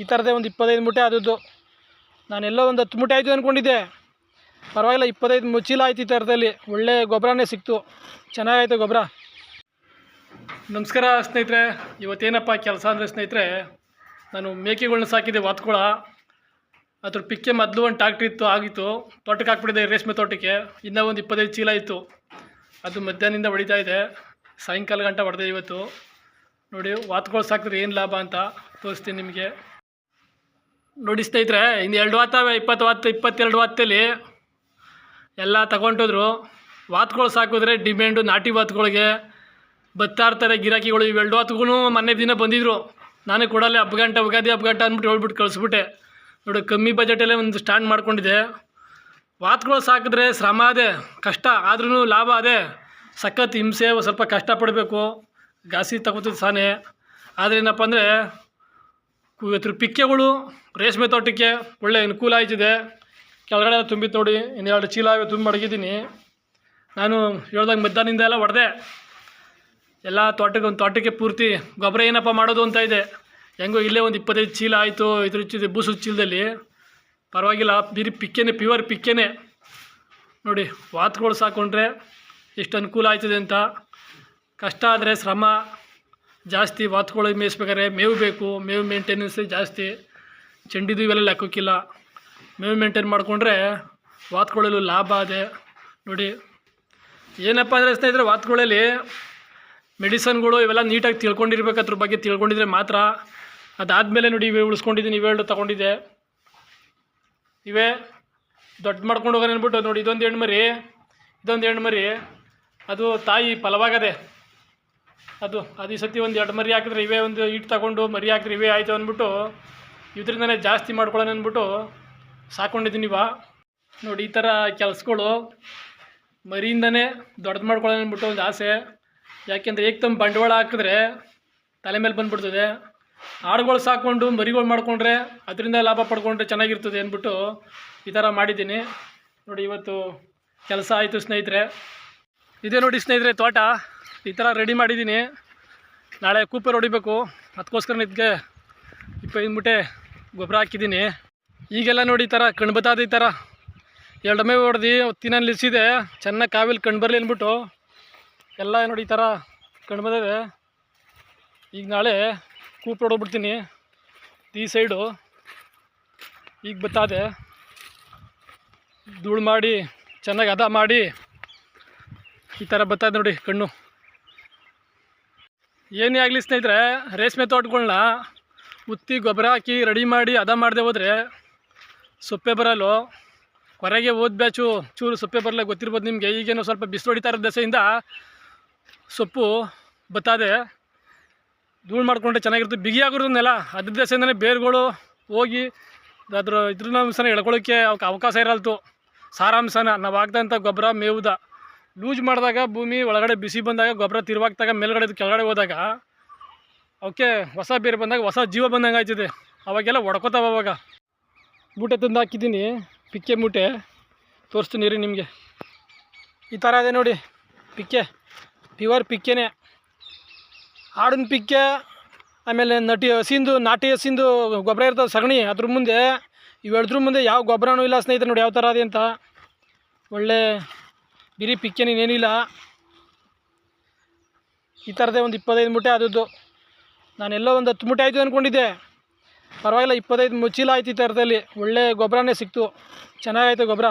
ಈ ಥರದೇ ಒಂದು ಇಪ್ಪತ್ತೈದು ಮೂಟೆ ಆದದ್ದು. ನಾನೆಲ್ಲೋ ಒಂದು ಹತ್ತು ಮೂಟೆ ಆಯಿತು ಅಂದ್ಕೊಂಡಿದ್ದೆ ಪರವಾಗಿಲ್ಲ, ಇಪ್ಪತ್ತೈದು ಮುಚ್ಚಿಲ್ಲ ಆಯ್ತು ಈ ಥರದಲ್ಲಿ. ಒಳ್ಳೆ ಗೊಬ್ಬರನೇ ಸಿಕ್ತು. ಚೆನ್ನಾಗಾಯ್ತು ಗೊಬ್ಬರ. ನಮಸ್ಕಾರ ಸ್ನೇಹಿತರೆ. ಇವತ್ತೇನಪ್ಪ ಕೆಲಸ ಅಂದರೆ ಸ್ನೇಹಿತರೆ, ನಾನು ಮೇಕೆಗಳನ್ನ ಸಾಕಿದ್ದೆ ವಾತ್ಕೊಳ. ಅದ್ರ ಪಿಕ್ಕೆ ಮೊದಲು ಒಂದು ಟ್ಯಾಕ್ಟ್ರಿ ಇತ್ತು, ಆಗಿತ್ತು. ತೋಟಕ್ಕೆ ಹಾಕ್ಬಿಟ್ಟಿದೆ ರೇಷ್ಮೆ ತೋಟಕ್ಕೆ. ಇನ್ನೂ ಒಂದು ಇಪ್ಪತ್ತೈದು ಚೀಲ ಇತ್ತು. ಅದು ಮಧ್ಯಾಹ್ನದಿಂದ ಹೊಡಿತಾ ಇದೆ. ಸಾಯಂಕಾಲ ಗಂಟ ಹೊಡೆದೆ ಇವತ್ತು. ನೋಡಿ ವಾತ್ಗಳು ಸಾಕಿದ್ರೆ ಏನು ಲಾಭ ಅಂತ ತೋರಿಸ್ತೀನಿ ನಿಮಗೆ. ನೋಡಿ ಸ್ನೇಹಿತರೆ ಇನ್ನು ಎರಡು ವಾತಾವೆ ಇಪ್ಪತ್ತು ವಾತ್, ಇಪ್ಪತ್ತೆರಡು ವಾತಲ್ಲಿ ಎಲ್ಲ ತಗೊಂಡಿದ್ರು. ವಾತ್ಗಳು ಸಾಕಿದ್ರೆ ಡಿಮ್ಯಾಂಡು ನಾಟಿ ವಾತ್ಗಳಿಗೆ ಬತ್ತಾ ಇರ್ತಾರೆ, ಗಿರಾಕಿಗಳು. ಇವೆರಡು ವಾತ್ಗೂ ಮೊನ್ನೆ ದಿನ ಬಂದಿದ್ರು. ನಾನು ಕೊಡಲ್ಲ ಹಬ್ಬ ಗಂಟೆ, ಉಗಾದಿ ಹಬ್ಬ ಗಂಟೆ ಅಂದ್ಬಿಟ್ಟು ಹೇಳ್ಬಿಟ್ಟು ಕಳಿಸ್ಬಿಟ್ಟೆ. ನೋಡಿ, ಕಮ್ಮಿ ಬಜೆಟಲ್ಲೇ ಒಂದು ಸ್ಟ್ಯಾಂಡ್ ಮಾಡ್ಕೊಂಡಿದ್ದೆ. ವಾತ್ಗಳು ಸಾಕಿದ್ರೆ ಶ್ರಮ ಅದೇ, ಕಷ್ಟ. ಆದ್ರೂ ಲಾಭ ಅದೇ. ಸಖತ್ ಹಿಂಸೆ, ಸ್ವಲ್ಪ ಕಷ್ಟಪಡಬೇಕು. ಗಾಸಿ ತಗೋತದೆ ಸಾನೆ. ಆದರೆ ಏನಪ್ಪ ಅಂದರೆ ಇದ್ರ ಪಿಕ್ಕೆಗಳು, ರೇಷ್ಮೆ ತೋಟಕ್ಕೆ ಒಳ್ಳೆ ಅನುಕೂಲ ಆಯ್ತಿದೆ. ಕೆಳಗಡೆ ತುಂಬಿತ್ತು ನೋಡಿ ಇನ್ನೆರಡು ಚೀಲ ತುಂಬಿ ಮಡಗಿದ್ದೀನಿ. ನಾನು ಹೇಳ್ದಾಗ ಮಧ್ಯಾಹ್ನದಿಂದ ಎಲ್ಲ ಹೊಡೆದೆ ಎಲ್ಲ ತೋಟಕ್ಕೆ, ಒಂದು ತೋಟಕ್ಕೆ ಪೂರ್ತಿ ಗೊಬ್ಬರ ಏನಪ್ಪ ಮಾಡೋದು ಅಂತ ಇದೆ. ಹೆಂಗೋ ಇಲ್ಲೇ ಒಂದು ಇಪ್ಪತ್ತೈದು ಚೀಲ ಆಯಿತು, ಇದ್ರ ಚೀಲ ಬೂಸು ಚೀಲದಲ್ಲಿ. ಪರವಾಗಿಲ್ಲ, ಬೀರಿ ಪಿಕ್ಕೆನೆ ಪ್ಯೂರ್ ಪಿಕ್ಕೆನೆ. ನೋಡಿ, ವಾತ್ಗಳು ಸಾಕೊಂಡ್ರೆ ಎಷ್ಟು ಅನುಕೂಲ ಆಯ್ತದೆ ಅಂತ. ಕಷ್ಟ ಆದರೆ ಶ್ರಮ ಜಾಸ್ತಿ ವಾತ್ಗಳು ಮೇಯಿಸ್ಬೇಕಾದ್ರೆ ಮೇವು ಬೇಕು, ಮೇವು ಮೇಂಟೆನೆನ್ಸ್ ಜಾಸ್ತಿ. ಚೆಂಡಿದು ಇವೆಲ್ಲ ಲೆಕ್ಕಕ್ಕಿಲ್ಲ. ಮೇವು ಮೇಂಟೈನ್ ಮಾಡಿಕೊಂಡ್ರೆ ವಾತ್ಕೊಳ್ಳಲು ಲಾಭ ಅದೇ. ನೋಡಿ, ಏನಪ್ಪ ಅಂದರೆ ಸ್ನೇಹಿತರೆ, ವಾತ್ಗಳಲ್ಲಿ ಮೆಡಿಸನ್ಗಳು ಇವೆಲ್ಲ ನೀಟಾಗಿ ತಿಳ್ಕೊಂಡಿರ್ಬೇಕು, ಅದ್ರ ಬಗ್ಗೆ ತಿಳ್ಕೊಂಡಿದ್ರೆ ಮಾತ್ರ. ಅದಾದಮೇಲೆ ನೋಡಿ, ಇವೆ ಉಳಿಸ್ಕೊಂಡಿದ್ದೀನಿ ಇವೆರಡು ತೊಗೊಂಡಿದ್ದೆ. ಇವೇ ದೊಡ್ಡ ಮಾಡ್ಕೊಂಡು ಹೋಗೋಣ ಅಂದ್ಬಿಟ್ಟು ನೋಡಿ, ಇದೊಂದು ಹೆಣ್ಣು ಮರಿ ಇದೊಂದು ಹೆಣ್ಣು ಮರಿ ಅದು ತಾಯಿ ಫಲವಾಗದೆ ಅದು ಅದು ಈ ಸತಿ ಒಂದು ಎರಡು ಮರಿ ಹಾಕಿದ್ರೆ ಇವೇ ಒಂದು ಇಟ್ಟು ತಗೊಂಡು ಮರಿ ಹಾಕಿದ್ರೆ ಇವೇ ಆಯಿತು ಅಂದ್ಬಿಟ್ಟು ಇದರಿಂದನೇ ಜಾಸ್ತಿ ಮಾಡ್ಕೊಳ್ಳೋಣ ಅಂದ್ಬಿಟ್ಟು ಸಾಕೊಂಡಿದ್ದೀನಿ ಇವ. ನೋಡಿ, ಈ ಥರ ಕೆಲಸಗಳು ಮರಿಯಿಂದನೇ ದೊಡ್ಡದು ಮಾಡ್ಕೊಳ್ಳೋಣ ಅಂದ್ಬಿಟ್ಟು ಒಂದು ಆಸೆ. ಯಾಕೆಂದರೆ ಏಕ್ತಮ್ ಬಂಡವಾಳ ಹಾಕಿದ್ರೆ ತಲೆ ಮೇಲೆ ಬಂದುಬಿಡ್ತದೆ. ಆಡುಗಳು ಸಾಕೊಂಡು ಮರಿಗಳು ಮಾಡಿಕೊಂಡ್ರೆ ಅದರಿಂದ ಲಾಭ ಪಡ್ಕೊಂಡ್ರೆ ಚೆನ್ನಾಗಿರ್ತದೆ ಅಂದ್ಬಿಟ್ಟು ಈ ಥರ ಮಾಡಿದ್ದೀನಿ. ನೋಡಿ, ಇವತ್ತು ಕೆಲಸ ಆಯಿತು ಸ್ನೇಹಿತರೆ. ಇದೇ ನೋಡಿ ಸ್ನೇಹಿತರೆ, ತೋಟ. ಈ ಥರ ರೆಡಿ ಮಾಡಿದ್ದೀನಿ. ನಾಳೆ ಕೂಪರ್ ಹೊಡಿಬೇಕು. ಅದಕ್ಕೋಸ್ಕರ ಇದಕ್ಕೆ ಇಪ್ಪೈದು ಮೂಟೆ ಗೊಬ್ಬರ ಹಾಕಿದ್ದೀನಿ. ಈಗೆಲ್ಲ ನೋಡಿ ಈ ಥರ ಕಣ್ಬತ್ತಾದ ಈ ಥರ. ಎರಡಮೇ ಹೊಡೆದು ತಿನ್ನ ನಿಲ್ಲಿಸಿದೆ ಚೆನ್ನಾಗಿ ಕಾವಿಲ್ ಕಣ್ಣು ಬರಲಿ ಅಂದ್ಬಿಟ್ಟು ಎಲ್ಲ ನೋಡಿ ಈ ಥರ ಕಣ್ಣು ಈಗ ನಾಳೆ ಕೂಪರ್ ಹೊಡೋಗ್ಬಿಡ್ತೀನಿ ಈ ಸೈಡು ಈಗ ಬತ್ತಾದೆ. ಧೂಳು ಮಾಡಿ, ಚೆನ್ನಾಗಿ ಹದ ಮಾಡಿ ಈ ಥರ ಬತ್ತಾದೆ ನೋಡಿ ಕಣ್ಣು. ಏನೇ ಆಗಲಿ ಸ್ನೇಹಿತರೆ, ರೇಷ್ಮೆ ತೋಟಗಳನ್ನ ಉತ್ತಿ ಗೊಬ್ಬರ ಹಾಕಿ ರೆಡಿ ಮಾಡಿ ಅದ ಮಾಡದೆ ಹೋದರೆ ಸೊಪ್ಪೆ ಬರಲು ಹೊರಗೆ ಓದ್ ಬ್ಯಾಚು ಚೂರು ಸೊಪ್ಪೆ ಬರಲ್ಲ ಗೊತ್ತಿರ್ಬೋದು ನಿಮಗೆ. ಈಗೇನೋ ಸ್ವಲ್ಪ ಬಿಸಿಲು ಹೊಡಿತಾ ಇರೋ ದೆಸೆಯಿಂದ ಸೊಪ್ಪು ಬತ್ತದೆ. ಧೂಳು ಮಾಡ್ಕೊಂಡ್ರೆ ಚೆನ್ನಾಗಿರುತ್ತೆ. ಬಿಗಿ ಆಗಿರೋದನ್ನೆಲ್ಲ ಅದ್ರ ದಸೆಯಿಂದಲೇ ಬೇರುಗಳು ಹೋಗಿ ಅದ್ರ ಇದ್ರ ಅಂಶನ ಎಳ್ಕೊಳ್ಳೋಕ್ಕೆ ಅವಕ್ಕೆ ಅವಕಾಶ ಇರಲ್ತು. ಸಾರಾಂಶನ ನಾವು ಹಾಕ್ದಂಥ ಗೊಬ್ಬರ ಮೇವುದ. ಲೂಸ್ ಮಾಡಿದಾಗ ಭೂಮಿ ಒಳಗಡೆ ಬಿಸಿ ಬಂದಾಗ, ಗೊಬ್ಬರ ತಿರುವಾಗ್ದಾಗ ಮೇಲ್ಗಡೆ ಕೆಳಗಡೆ ಹೋದಾಗ, ಅವಕ್ಕೆ ಹೊಸ ಬೇರೆ ಬಂದಾಗ, ಹೊಸ ಜೀವ ಬಂದಂಗೆ ಆಯ್ತದೆ. ಅವಾಗೆಲ್ಲ ಒಡ್ಕೋತಾವ ಅವಾಗ. ಮೂಟೆ ತಂದು ಹಾಕಿದ್ದೀನಿ. ಪಿಕ್ಕೆ ಮೂಟೆ. ತೋರಿಸ್ತೀನಿ ರೀ ನಿಮಗೆ. ಈ ಥರ ಇದೆ ನೋಡಿ. ಪಿಕ್ಕೆ. ಪ್ಯೂರ್ ಪಿಕ್ಕೆನೇ. ಆಡಿನ ಪಿಕ್ಕೆ, ಆಮೇಲೆ ನಟಿ ಹಸಿಂದು, ನಾಟಿ ಹಸಿಂದು ಗೊಬ್ಬರ ಇರ್ತದೆ ಸಗಣಿ. ಅದ್ರ ಮುಂದೆ ಇವೆರಡ್ರ ಮುಂದೆ ಯಾವ ಗೊಬ್ಬರನೂ ಇಲ್ಲ ಸ್ನೇಹಿತರೆ ನೋಡಿ, ಯಾವ ಥರ ಅದೇ ಅಂತ. ಒಳ್ಳೆ ಬಿರಿ ಪಿಕ್ಕೆ ಏನಿಲ್ಲ. ಈ ಥರದೇ ಒಂದು ಇಪ್ಪತ್ತೈದು ಮೂಟೆ ಆದದ್ದು. ನಾನೆಲ್ಲೋ ಒಂದು ಹತ್ತು ಮೂಟೆ ಆಯಿತು ಅಂದ್ಕೊಂಡಿದ್ದೆ ಪರವಾಗಿಲ್ಲ, ಇಪ್ಪತ್ತೈದು ಮುಚ್ಚಿಲ ಆಯ್ತು ಈ ಥರದಲ್ಲಿ. ಒಳ್ಳೆ ಗೊಬ್ಬರನೇ ಸಿಕ್ತು. ಚೆನ್ನಾಗಾಯ್ತು ಗೊಬ್ಬರ.